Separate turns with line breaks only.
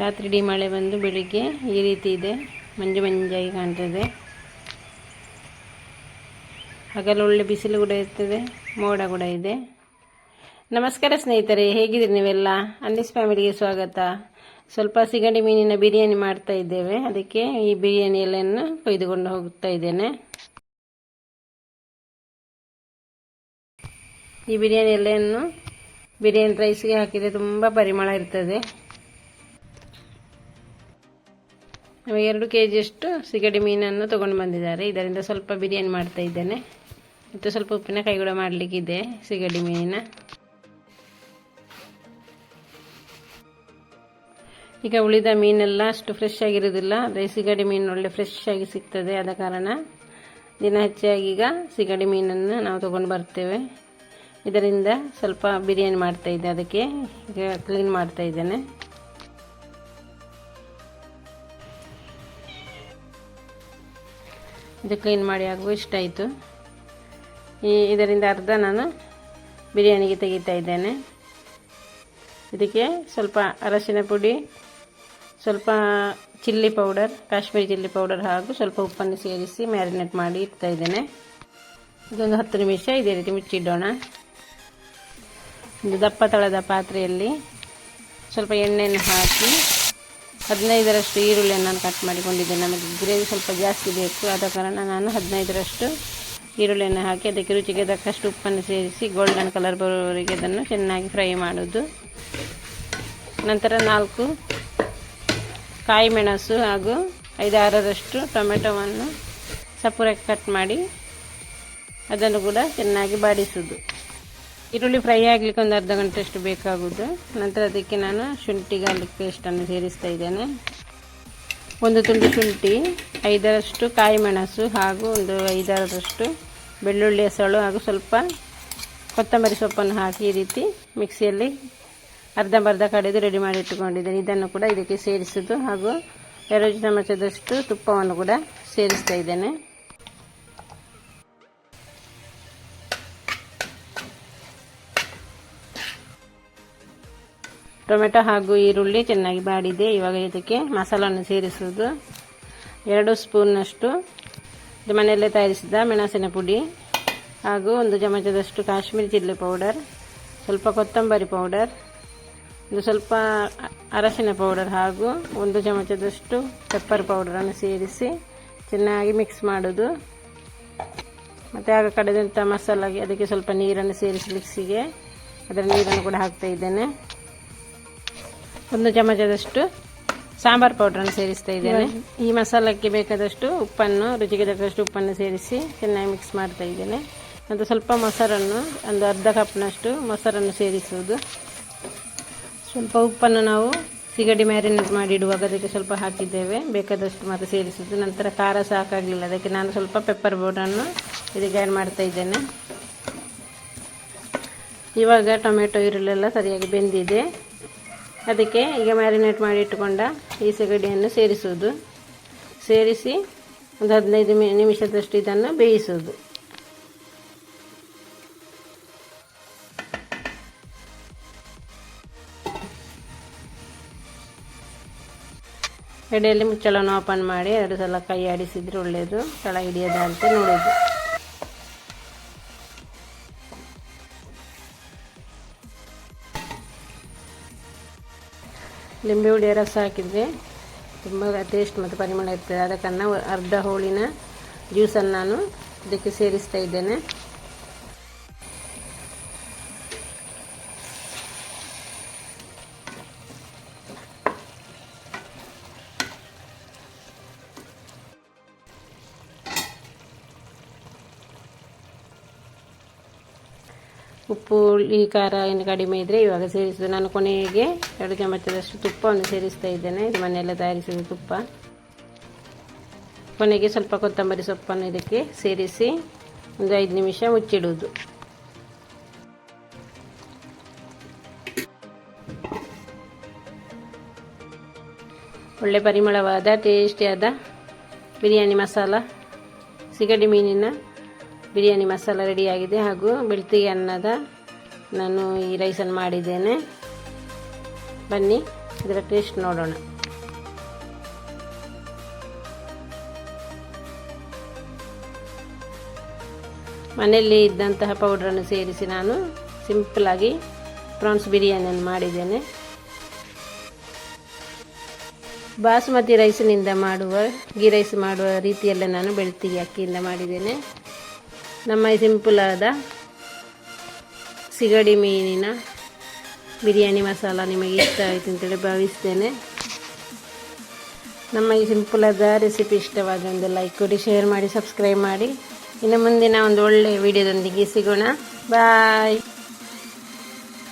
ರಾತ್ರಿ ಇಡೀ ಮಳೆ ಬಂದು ಬೆಳಿಗ್ಗೆ ಈ ರೀತಿ ಇದೆ. ಮಂಜು ಮಂಜಾಗಿ ಕಾಣ್ತದೆ. ಹಗಲು ಒಳ್ಳೆ ಬಿಸಿಲು ಕೂಡ ಇರ್ತದೆ, ಮೋಡ ಕೂಡ ಇದೆ. ನಮಸ್ಕಾರ ಸ್ನೇಹಿತರೆ, ಹೇಗಿದ್ದೀರಿ ನೀವೆಲ್ಲ? ಅನ್ನಿಸ್ ಫ್ಯಾಮಿಲಿಗೆ ಸ್ವಾಗತ. ಸ್ವಲ್ಪ ಸಿಗಡಿ ಮೀನಿನ ಬಿರಿಯಾನಿ ಮಾಡ್ತಾ ಇದ್ದೇವೆ. ಅದಕ್ಕೆ ಈ ಬಿರಿಯಾನಿ ಎಲೆಯನ್ನು ಕೊಯ್ದುಕೊಂಡು ಹೋಗ್ತಾ ಇದ್ದೇನೆ. ಈ ಬಿರಿಯಾನಿ ಎಲೆಯನ್ನು ಬಿರಿಯಾನಿ ರೈಸ್ಗೆ ಹಾಕಿದರೆ ತುಂಬ ಪರಿಮಳ ಇರ್ತದೆ. ನಾವು ಎರಡು ಕೆ ಜಿಯಷ್ಟು ಸಿಗಡಿ ಮೀನನ್ನು ತೊಗೊಂಡು ಬಂದಿದ್ದಾರೆ. ಇದರಿಂದ ಸ್ವಲ್ಪ ಬಿರಿಯಾನಿ ಮಾಡ್ತಾ ಇದ್ದೇನೆ. ಮತ್ತು ಸ್ವಲ್ಪ ಉಪ್ಪಿನಕಾಯಿ ಕೂಡ ಮಾಡಲಿಕ್ಕಿದೆ ಸಿಗಡಿ ಮೀನಿನ. ಈಗ ಉಳಿದ ಮೀನೆಲ್ಲ ಅಷ್ಟು ಫ್ರೆಶ್ ಆಗಿರೋದಿಲ್ಲ ಅದೇ ಸಿಗಡಿ ಮೀನು ಒಳ್ಳೆ ಫ್ರೆಶ್ ಆಗಿ ಸಿಗ್ತದೆ ಆದ ಕಾರಣ ದಿನ ಹೆಚ್ಚಾಗಿ ಈಗ ಸಿಗಡಿ ಮೀನನ್ನು ನಾವು ತೊಗೊಂಡು ಬರ್ತೇವೆ. ಇದರಿಂದ ಸ್ವಲ್ಪ ಬಿರಿಯಾನಿ ಮಾಡ್ತಾ ಇದ್ದೆ. ಅದಕ್ಕೆ ಈಗ ಕ್ಲೀನ್ ಮಾಡ್ತಾ ಇದ್ದೇನೆ. ಇದು ಕ್ಲೀನ್ ಮಾಡಿ ಆಗುವ ಇಷ್ಟ ಆಯಿತು. ಈ ಇದರಿಂದ ಅರ್ಧ ನಾನು ಬಿರಿಯಾನಿಗೆ ತೆಗಿತಾ ಇದ್ದೇನೆ. ಇದಕ್ಕೆ ಸ್ವಲ್ಪ ಅರಶಿನ ಪುಡಿ, ಸ್ವಲ್ಪ chilli powder, Kashmiri chilli powder ಹಾಗೂ ಸ್ವಲ್ಪ ಉಪ್ಪನ್ನು ಸೇರಿಸಿ ಮ್ಯಾರಿನೇಟ್ ಮಾಡಿ ಇಡ್ತಾ ಇದ್ದೇನೆ. ಇದೊಂದು ಹತ್ತು ನಿಮಿಷ ಇದೇ ರೀತಿ ಮುಚ್ಚಿಡೋಣ. ಒಂದು ದಪ್ಪ ತಳದ ಪಾತ್ರೆಯಲ್ಲಿ ಸ್ವಲ್ಪ ಎಣ್ಣೆಯನ್ನು ಹಾಕಿ ಹದಿನೈದರಷ್ಟು ಈರುಳ್ಳಿಯನ್ನು ನಾನು ಕಟ್ ಮಾಡಿಕೊಂಡಿದ್ದೇನೆ. ನಮಗೆ ಗ್ರೇವಿ ಸ್ವಲ್ಪ ಜಾಸ್ತಿ ಬೇಕು. ಆದ ಕಾರಣ ನಾನು ಹದಿನೈದರಷ್ಟು ಈರುಳ್ಳಿಯನ್ನು ಹಾಕಿ, ಅದಕ್ಕೆ ರುಚಿಗೆ ತಕ್ಕಷ್ಟು ಉಪ್ಪನ್ನು ಸೇರಿಸಿ ಗೋಲ್ಡನ್ ಕಲರ್ ಬರೋವರೆಗೆ ಅದನ್ನು ಚೆನ್ನಾಗಿ ಫ್ರೈ ಮಾಡೋದು ನಂತರ ನಾಲ್ಕು ಕಾಯಿ ಮೆಣಸು ಹಾಗೂ ಐದಾರರಷ್ಟು ಟೊಮೆಟೊವನ್ನು ಸಪುರಕ್ಕೆ ಕಟ್ ಮಾಡಿ, ಅದನ್ನು ಕೂಡ ಚೆನ್ನಾಗಿ ಬಾಡಿಸುವುದು. ಈರುಳ್ಳಿ ಫ್ರೈ ಆಗಲಿಕ್ಕೆ ಒಂದು ಅರ್ಧ ಗಂಟೆಯಷ್ಟು ಬೇಕಾಗುವುದು. ನಂತರ ಅದಕ್ಕೆ ನಾನು ಶುಂಠಿ ಗಾರ್ಲಿಕ್ ಪೇಸ್ಟನ್ನು ಸೇರಿಸ್ತಾ ಇದ್ದೇನೆ. ಒಂದು ತುಂಡು ಶುಂಠಿ, ಐದರಷ್ಟು ಕಾಯಿ ಮೆಣಸು ಹಾಗೂ ಒಂದು ಐದಾರರಷ್ಟು ಬೆಳ್ಳುಳ್ಳಿ ಹೆಸಳು ಹಾಗೂ ಸ್ವಲ್ಪ ಕೊತ್ತಂಬರಿ ಸೊಪ್ಪನ್ನು ಹಾಕಿ ಈ ರೀತಿ ಮಿಕ್ಸಿಯಲ್ಲಿ ಅರ್ಧಂಬರ್ಧ ಕಡೆದು ರೆಡಿ ಮಾಡಿ ಇಟ್ಟುಕೊಂಡಿದ್ದೇನೆ. ಇದನ್ನು ಕೂಡ ಇದಕ್ಕೆ ಸೇರಿಸುವುದು ಹಾಗೂ ಎರಡು ಚಮಚದಷ್ಟು ತುಪ್ಪವನ್ನು ಕೂಡ ಸೇರಿಸ್ತಾ ಇದ್ದೇನೆ. ಟೊಮೆಟೊ ಹಾಗೂ ಈರುಳ್ಳಿ ಚೆನ್ನಾಗಿ ಬಾಡಿದೆ. ಇವಾಗ ಇದಕ್ಕೆ ಮಸಾಲನ್ನು ಸೇರಿಸುವುದು. ಎರಡು ಸ್ಪೂನ್ನಷ್ಟು ಮನೆಯಲ್ಲೇ ತಯಾರಿಸಿದ ಮೆಣಸಿನ ಪುಡಿ ಹಾಗೂ ಒಂದು ಚಮಚದಷ್ಟು ಕಾಶ್ಮೀರಿ ಚಿಲ್ಲಿ ಪೌಡರ್, ಸ್ವಲ್ಪ ಕೊತ್ತಂಬರಿ ಪೌಡರ್, ಒಂದು ಸ್ವಲ್ಪ ಅರಶಿನ ಪೌಡರ್ ಹಾಗೂ ಒಂದು ಚಮಚದಷ್ಟು ಪೆಪ್ಪರ್ ಪೌಡರನ್ನು ಸೇರಿಸಿ ಚೆನ್ನಾಗಿ ಮಿಕ್ಸ್ ಮಾಡೋದು ಮತ್ತು ಆಗ ಕಡೆದಂಥ ಮಸಾಲಾಗಿ ಅದಕ್ಕೆ ಸ್ವಲ್ಪ ನೀರನ್ನು ಸೇರಿಸಿ ಮಿಕ್ಸಿಗೆ. ಅದರ ನೀರನ್ನು ಕೂಡ ಹಾಕ್ತಾ ಇದ್ದೇನೆ. ಒಂದು ಚಮಚದಷ್ಟು ಸಾಂಬಾರ್ ಪೌಡ್ರನ್ನು ಸೇರಿಸ್ತಾ ಇದ್ದೇನೆ. ಈ ಮಸಾಲಕ್ಕೆ ಬೇಕಾದಷ್ಟು ಉಪ್ಪನ್ನು ರುಚಿಗೆ ತಕ್ಕಷ್ಟು ಉಪ್ಪನ್ನು ಸೇರಿಸಿ ಚೆನ್ನಾಗಿ ಮಿಕ್ಸ್ ಮಾಡ್ತಾ ಇದ್ದೇನೆ. ಮತ್ತು ಸ್ವಲ್ಪ ಮೊಸರನ್ನು ಒಂದು ಅರ್ಧ ಕಪ್ನಷ್ಟು ಮೊಸರನ್ನು ಸೇರಿಸುವುದು. ಸ್ವಲ್ಪ ಉಪ್ಪನ್ನು ನಾವು ಸಿಗಡಿ ಮ್ಯಾರಿನೇಟ್ ಮಾಡಿ ಇಡುವಾಗ ಅದಕ್ಕೆ ಸ್ವಲ್ಪ ಹಾಕಿದ್ದೇವೆ. ಬೇಕಾದಷ್ಟು ಮಾತ್ರ ಸೇರಿಸುವುದು. ನಂತರ ಖಾರ ಸಾಕಾಗಲಿಲ್ಲ. ಅದಕ್ಕೆ ನಾನು ಸ್ವಲ್ಪ ಪೆಪ್ಪರ್ ಪೌಡರನ್ನು ಇದಕ್ಕೆ ಆ್ಯಡ್ ಮಾಡ್ತಾ ಇದ್ದೇನೆ. ಇವಾಗ ಟೊಮೆಟೊ ಈರುಳ್ಳೆಲ್ಲ ಸರಿಯಾಗಿ ಬೆಂದಿದೆ. ಅದಕ್ಕೆ ಈಗ ಮ್ಯಾರಿನೇಟ್ ಮಾಡಿ ಇಟ್ಟುಕೊಂಡ ಈ ಸಿಗಡಿಯನ್ನು ಸೇರಿಸುವುದು. ಸೇರಿಸಿ ಒಂದು ಹದಿನೈದು ನಿಮಿಷದಷ್ಟು ಇದನ್ನು ಬೇಯಿಸುವುದು. ಎಡೆಯಲ್ಲಿ ಮುಚ್ಚಳವನ್ನು ಓಪನ್ ಮಾಡಿ ಎರಡು ಸಲ ಕೈ ಆಡಿಸಿದರೆ ಒಳ್ಳೆಯದು. ತಳ ಅಂತ ನೋಡೋದು ಲಿಂಬೆ ಹುಳಿಯ ರಸ ಹಾಕಿದರೆ ತುಂಬ ಟೇಸ್ಟ್ ಮತ್ತು ಪರಿಮಳ ಇರ್ತದೆ. ಅದಕ್ಕನ್ನು ಅರ್ಧ ಹೋಳಿನ ಜ್ಯೂಸನ್ನು ನಾನು ಇದಕ್ಕೆ ಸೇರಿಸ್ತಾ ಇದ್ದೇನೆ. ಉಪ್ಪು, ಈ ಖಾರ ಏನು ಕಡಿಮೆ ಇದ್ದರೆ ಇವಾಗ ಸೇರಿಸಿದೆ. ನಾನು ಕೊನೆಗೆ ಎರಡು ಚಮಚದಷ್ಟು ತುಪ್ಪವನ್ನು ಸೇರಿಸ್ತಾ ಇದ್ದೇನೆ. ಇದು ಮನೆಯಲ್ಲ ತಯಾರಿಸಿದ ತುಪ್ಪ. ಕೊನೆಗೆ ಸ್ವಲ್ಪ ಕೊತ್ತಂಬರಿ ಸೊಪ್ಪನ್ನು ಇದಕ್ಕೆ ಸೇರಿಸಿ ಒಂದು ಐದು ನಿಮಿಷ ಮುಚ್ಚಿಡುವುದು. ಒಳ್ಳೆ ಪರಿಮಳವಾದ ಟೇಸ್ಟಿಯಾದ ಬಿರಿಯಾನಿ ಮಸಾಲ, ಸಿಗಡಿ ಮೀನಿನ ಬಿರಿಯಾನಿ ಮಸಾಲ ರೆಡಿಯಾಗಿದೆ ಹಾಗೂ ಬೆಳ್ತಿಗೆ ಅನ್ನದ ನಾನು ಈ ರೈಸನ್ನು ಮಾಡಿದ್ದೇನೆ. ಬನ್ನಿ, ಇದರ ಟೇಸ್ಟ್ ನೋಡೋಣ. ಮನೆಯಲ್ಲಿ ಇದ್ದಂತಹ ಪೌಡ್ರನ್ನು ಸೇರಿಸಿ ನಾನು ಸಿಂಪಲಾಗಿ ಪ್ರಾನ್ಸ್ ಬಿರಿಯಾನಿಯನ್ನು ಮಾಡಿದ್ದೇನೆ. ಬಾಸುಮತಿ ರೈಸಿನಿಂದ ಮಾಡುವ, ಗೀ ರೈಸ್ ಮಾಡುವ ರೀತಿಯಲ್ಲೇ ನಾನು ಬೆಳ್ತಿಗೆ ಅಕ್ಕಿಯಿಂದ ಮಾಡಿದ್ದೇನೆ. ನಮ್ಮ ಈ ಸಿಂಪಲಾದ ಸಿಗಡಿ ಮೀನಿನ ಬಿರಿಯಾನಿ ಮಸಾಲ ನಿಮಗೆ ಇಷ್ಟ ಆಯಿತು ಅಂತೇಳಿ ಭಾವಿಸ್ತೇನೆ. ನಮ್ಮ ಈ ಸಿಂಪಲಾದ ರೆಸಿಪಿ ಇಷ್ಟವಾದ ಒಂದು ಲೈಕ್ ಕೊಡಿ ಶೇರ್ ಮಾಡಿ ಸಬ್ಸ್ಕ್ರೈಬ್ ಮಾಡಿ. ಇನ್ನು ಮುಂದಿನ ಒಂದು ಒಳ್ಳೆಯ ವಿಡಿಯೋದೊಂದಿಗೆ ಸಿಗೋಣ. ಬಾಯ್